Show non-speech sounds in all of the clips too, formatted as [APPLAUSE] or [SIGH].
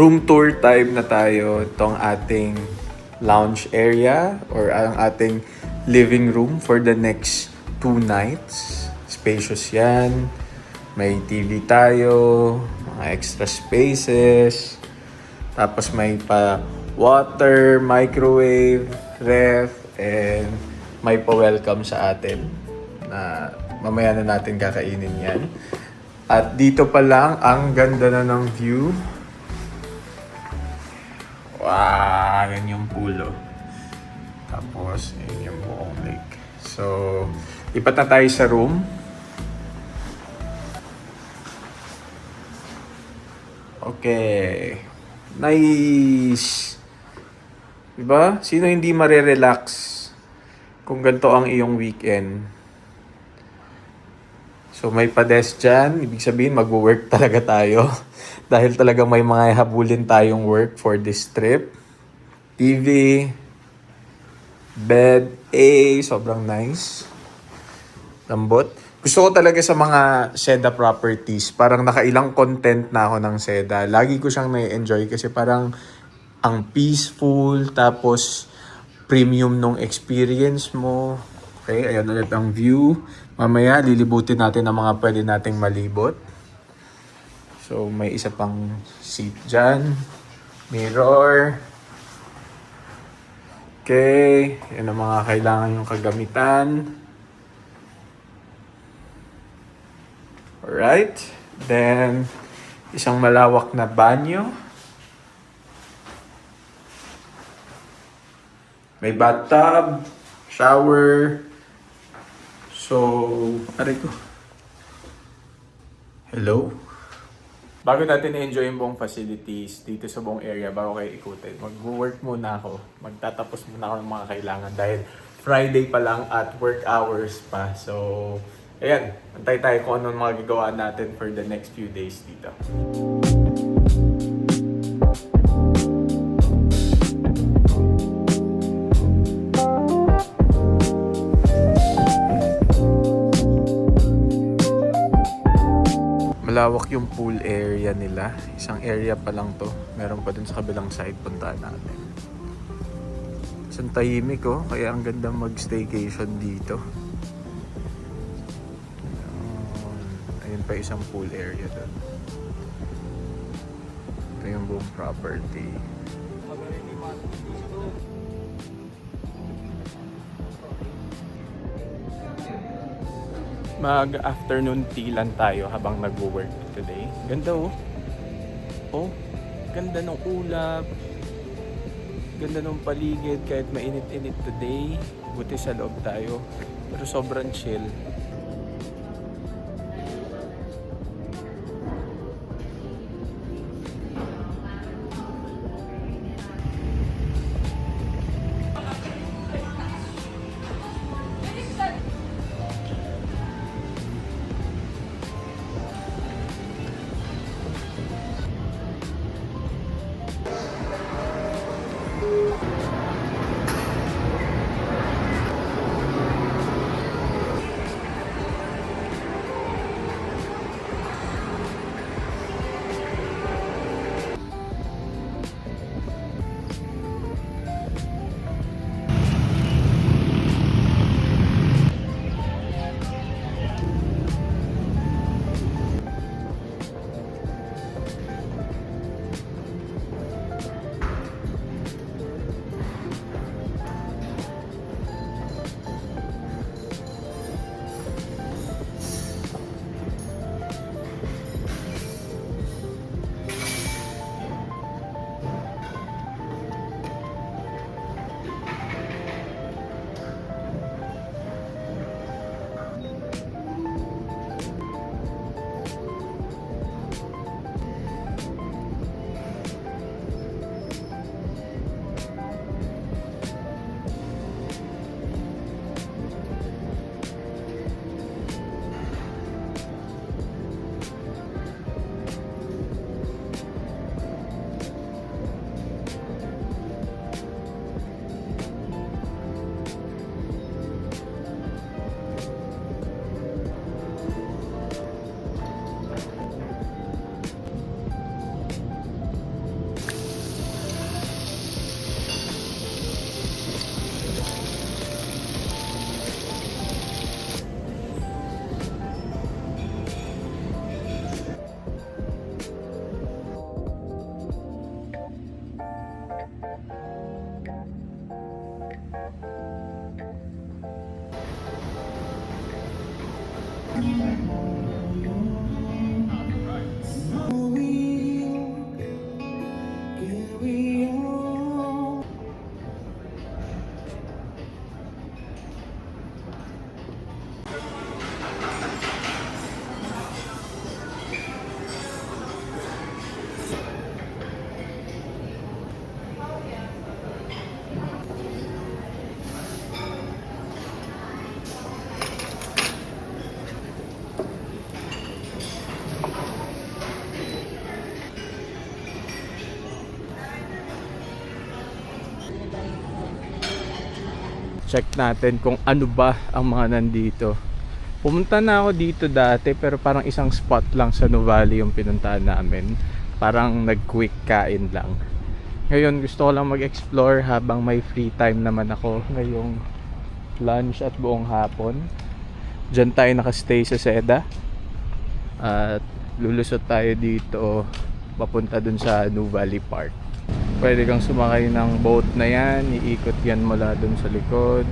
room tour time na tayo. Itong ating lounge area or ang ating living room for the next two nights. Spacious yan. May TV tayo, mga extra spaces. Tapos may pa water, microwave, ref, and may pa-welcome sa atin na mamaya na natin kakainin yan. At dito pa lang, ang ganda na ng view. Wow, yan yung pulo. Tapos, yun yung buong lake. So, lipat na tayo sa room. Okay. Nice. Diba? Sino hindi marirelax kung ganito ang iyong weekend? So may pa-desk dyan, ibig sabihin magwo-work talaga tayo. [LAUGHS] Dahil talaga may mga habulin tayong work for this trip. TV, bed, A, sobrang nice. Lambot. Gusto ko talaga sa mga Seda properties, parang nakailang content na ako ng Seda. Lagi ko siyang na-enjoy kasi parang ang peaceful, tapos premium nung experience mo. Okay, ayan ulit ang view. Mamaya, lilibutin natin ang mga pwede nating malibot. So, may isa pang seat dyan. Mirror. Okay, yan ang mga kailangan yung kagamitan. Alright. Then, isang malawak na banyo. May bathtub, shower. So, aray ko. Hello? Bago natin i-enjoy yung buong facilities dito sa buong area, bago kayo ikutin, mag-work muna ako. Magtatapos muna ako ng mga kailangan dahil Friday pa lang at work hours pa. So, ayan, antay tayo kung anong mga gagawa natin for the next few days dito. Malawak yung pool area nila. Isang area pa lang to. Meron pa dun sa kabilang side puntaan natin. Isang tahimik oh. Kaya ang ganda mag-staycation dito. Ayun. Pa isang pool area dun. Ito yung buong property. Mag-afternoon tea lang tayo habang nag-work today. Ganda oh. Oh, ganda ng ulap. Ganda ng paligid kahit mainit-init today. Buti sa loob tayo. Pero sobrang chill. Check natin kung ano ba ang mga nandito. Pumunta na ako dito dati pero parang isang spot lang sa Nuvali yung pinuntahan namin. Parang nag-quick kain lang. Ngayon gusto ko lang mag-explore habang may free time naman ako ngayong lunch at buong hapon. Diyan tayo nakastay sa Seda. At lulusot tayo dito papunta dun sa Nuvali Park. Pwede kang sumakay ng boat na yan, iikot yan mula dun sa likod.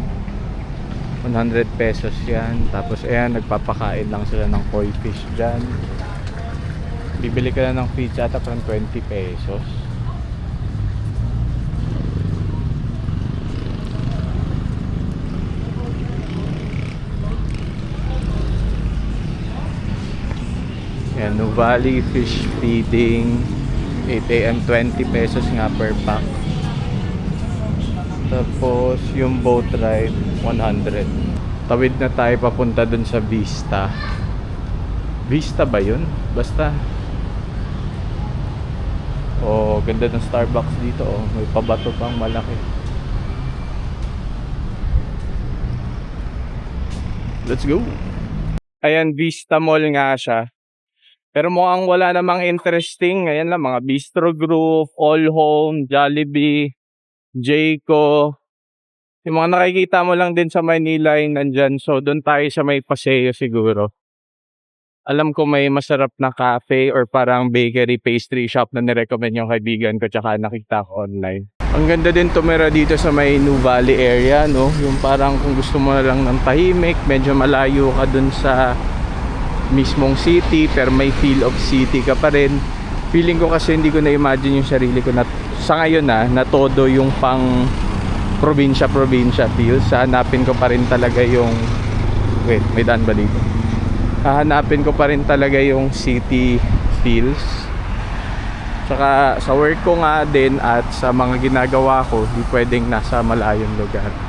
100 pesos yan. Tapos ayan, nagpapakain lang sila ng koi fish dyan. Bibili ka na ng fish ata parang 20 pesos. Yan, Nuvali Fish Feeding 8am 20 pesos nga per pack. Tapos yung boat ride 100 tawid na tayo papunta dun sa Vista. Vista ba yun? basta. Oh ganda ng Starbucks dito oh. May pabato pang malaki. Let's go! Ayan Vista Mall nga siya pero mukhang wala namang interesting. Ngayon lang, mga Bistro Group, All Home, Jollibee, Jayco. Yung mga nakikita mo lang din sa Manila yung nandyan. So, doon tayo sa may paseo siguro. Alam ko may masarap na cafe or parang bakery pastry shop na nirecommend yung kaibigan ko tsaka nakita ko online. Ang ganda din tumira dito sa may New Valley area, no? Yung parang kung gusto mo lang ng tahimik, medyo malayo ka dun sa mismong city pero may feel of city ka pa rin. Feeling ko kasi hindi ko na-imagine yung sarili ko na sa ngayon na na todo yung pang probinsya probinsya feels. Hanapin ko pa rin talaga yung wait may daan ba dito? Hahanapin ko pa rin talaga yung city feels. Saka sa work ko nga din at sa mga ginagawa ko di pwedeng nasa malayong lugar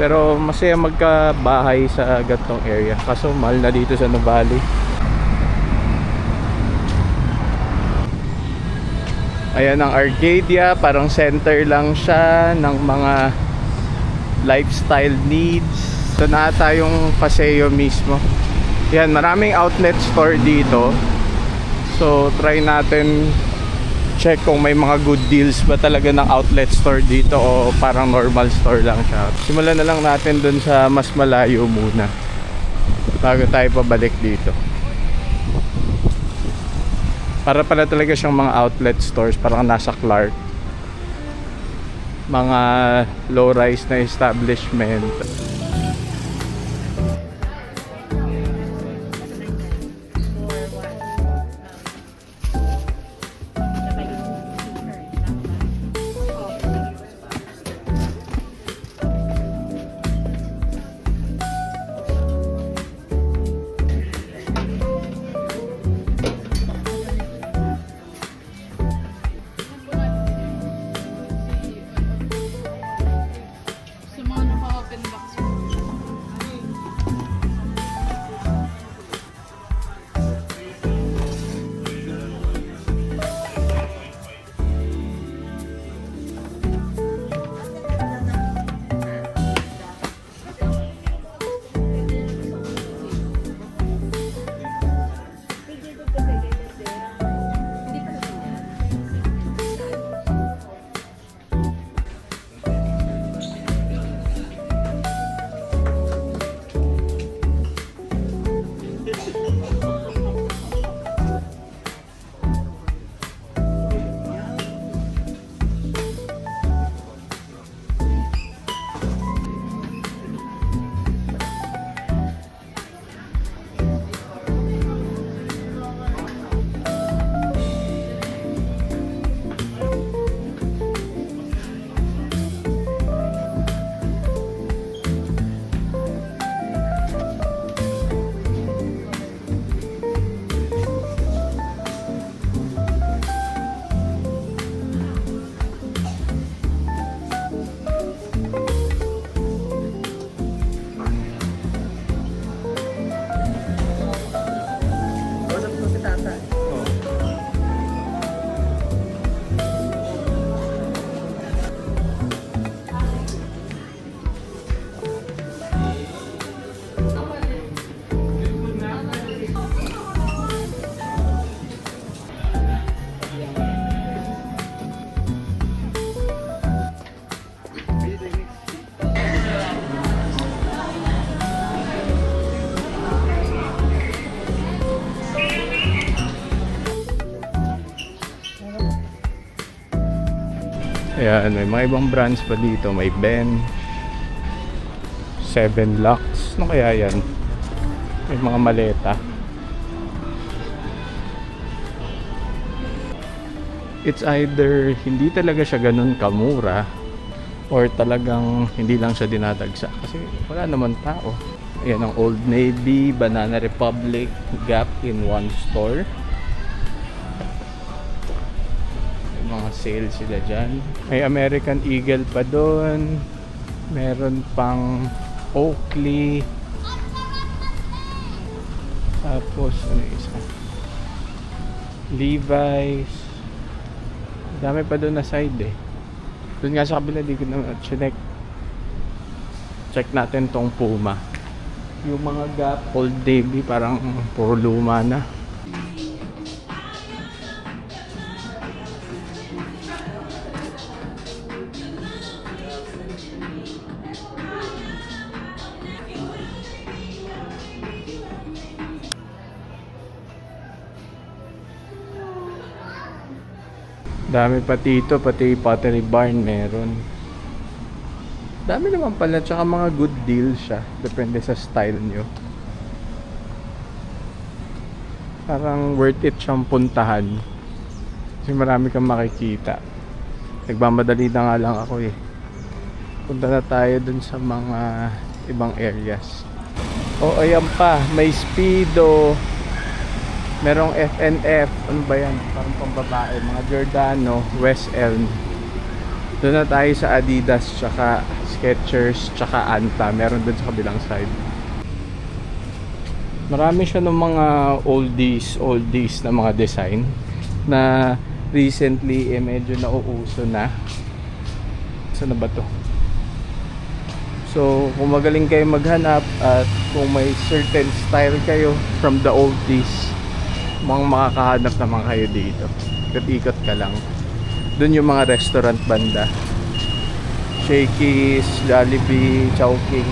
pero masaya magkabahay sa gantong area. Kaso mahal na dito sa Nuvali. Ayan ang Arcadia, parang center lang siya ng mga lifestyle needs. So na tayong paseo mismo. Yan, maraming outlet store dito. So try natin check kung may mga good deals ba talaga ng outlet store dito o parang normal store lang siya. Simulan na lang natin dun sa mas malayo muna bago tayo pabalik dito. Para pala talaga siyang mga outlet stores parang nasa Clark. Mga low-rise na establishment. Ayan, may mga ibang brands pa dito. May Ben, Seven Lux. Ano kaya yan? May mga maleta. It's either hindi talaga siya ganun kamura or talagang hindi lang siya dinadagsa kasi wala naman tao. Ayan ang Old Navy, Banana Republic, Gap in one store. Sale sila dyan. May American Eagle pa doon. Meron pang Oakley. Tapos ano isa? Levi's. Dami pa doon na side eh. Doon nga sa kabila, di ko na check. Check natin tong Puma. Yung mga Gap, Old Navy, parang puro luma na. Dami pa dito, pati pottery barn meron. Dami naman pala, tsaka mga good deal siya. Depende sa style nyo. Parang worth it siyang puntahan. Kasi marami kang makikita. Nagmamadali na nga lang ako eh. Punta na tayo dun sa mga ibang areas. O ayan pa, may Speedo. Merong FNF, ano ba yan? Parang pambabae, mga Giordano, West Elm. Doon na tayo sa Adidas, tsaka Skechers, tsaka Anta. Meron doon sa kabilang side. Marami siya ng mga oldies, oldies na mga design na recently eh medyo nauuso na. Saan na ba to? So, kung magaling kayo maghanap at kung may certain style kayo from the oldies, mga makakahanap naman kayo dito. Ikot-ikot ka lang. Doon yung mga restaurant banda. Shakey's, Jollibee, Chowking.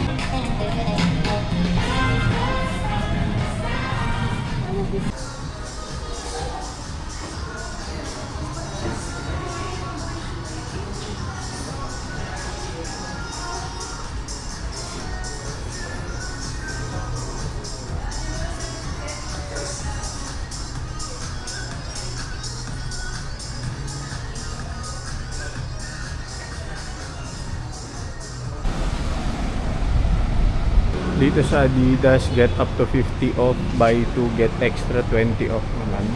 Dito sa Adidas, get up to 50 off, buy 2, get extra 20 off naman.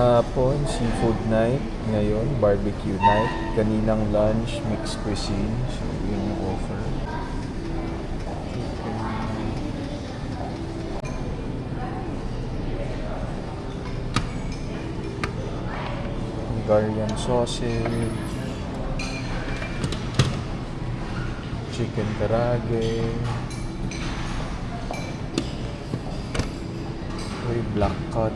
Kahapon, seafood night. Ngayon, barbecue night. Kaninang lunch, mixed cuisine. So, yun yung offer. Hungarian sausage. chicken karage. Uy, black cut.